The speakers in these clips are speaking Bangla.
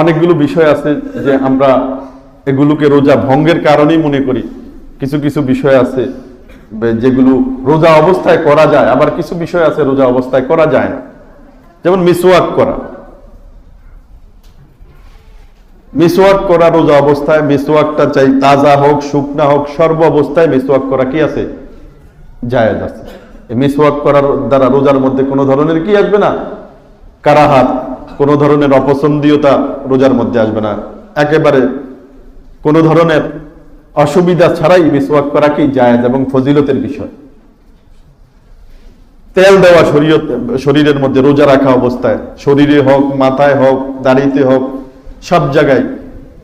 অনেকগুলো বিষয় আছে যে আমরা এগুলোকে রোজা ভঙ্গের কারণেই মনে করি। কিছু কিছু বিষয় আছে যেগুলো রোজা অবস্থায় করা যায়, আবার কিছু বিষয় আছে রোজা অবস্থায় করা যায় না। যেমন মিসওয়াক করা। মিসওয়াক করা রোজা অবস্থায়, মিসওয়াকটা চাই তাজা হোক, শুকনা হোক, সর্ব অবস্থায় মিসওয়াক করা কি আছে? জায়েজ আছে। মিসওয়াক করার দ্বারা রোজার মধ্যে কোনো ধরনের কি আসবে না? কারাহাত। কোনো ধরনের অপছন্দীয়তা রোজার মধ্যে আসবে না। একেবারে কোনো ধরনের অসুবিধা ছাড়াই মিসওয়াক করা কি জায়েজ এবং ফজিলতের বিষয়। তেল দেওয়া শরীয়ত, শরীরের মধ্যে রোজা রাখা অবস্থায়, শরীরে হোক, মাথায় হোক, দাড়িতে হোক, সব জায়গায়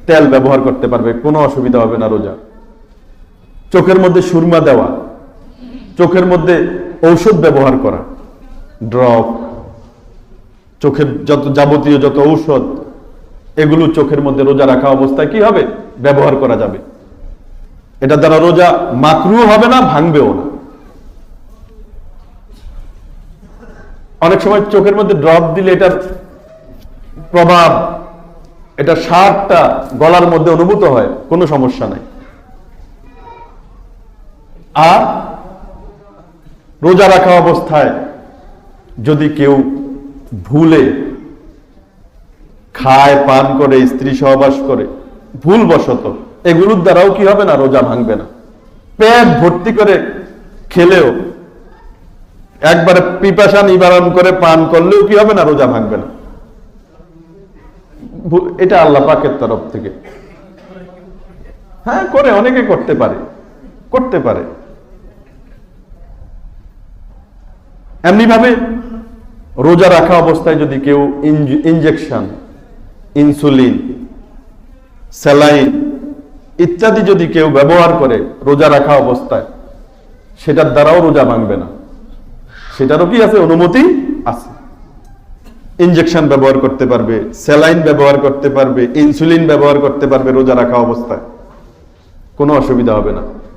তেল ব্যবহার করতে পারবে, কোনো অসুবিধা হবে না রোজা। চোখের মধ্যে সুরমা দেওয়া, চোখের মধ্যে ঔষধ ব্যবহার করা, ড্রপ চোখের যত যাবতীয় যত ঔষধ, এগুলো চোখের মধ্যে রোজা রাখা অবস্থায় কি হবে? ব্যবহার করা যাবে। এটা দ্বারা রোজা মাকরু হবে না, ভাঙবেও না। অনেক সময় চোখের মধ্যে ড্রপ দিলে এটার প্রভাব, এটা সারটা গলার মধ্যে অনুভূত হয়, কোনো সমস্যা নাই। আর রোজা রাখা অবস্থায় যদি কেউ ভুলে খায়, পান করে, স্ত্রী সহবাস করে ভুল বশত এগুলোর দ্বারাও কি হবে না? রোজা ভাঙবে না। পেট ভর্তি করে খেলেও, একবারে পিপাসা নিবারণ করে পান করলেও কি হবে না? রোজা ভাঙবে না। এটা আল্লাহ পাকের তরফ থেকে। হ্যাঁ করে, অনেকে করতে পারে। করতে পারে। এমনি ভাবে রোজা রাখা অবস্থায় যদি কেউ ইনজেকশন ইনসুলিন স্যালাইন ইত্যাদি যদি কেউ ব্যবহার করে রোজা রাখা অবস্থায়, সেটার দ্বারাও রোজা ভাঙবে না। সেটারও কি আছে? অনুমতি আছে। ইনজেকশন ব্যবহার করতে পারবে স্যালাইন ব্যবহার করতে পারবে ইনসুলিন ব্যবহার করতে পারবে রোজা রাখা অবস্থায়। কোনো অসুবিধা হবে না।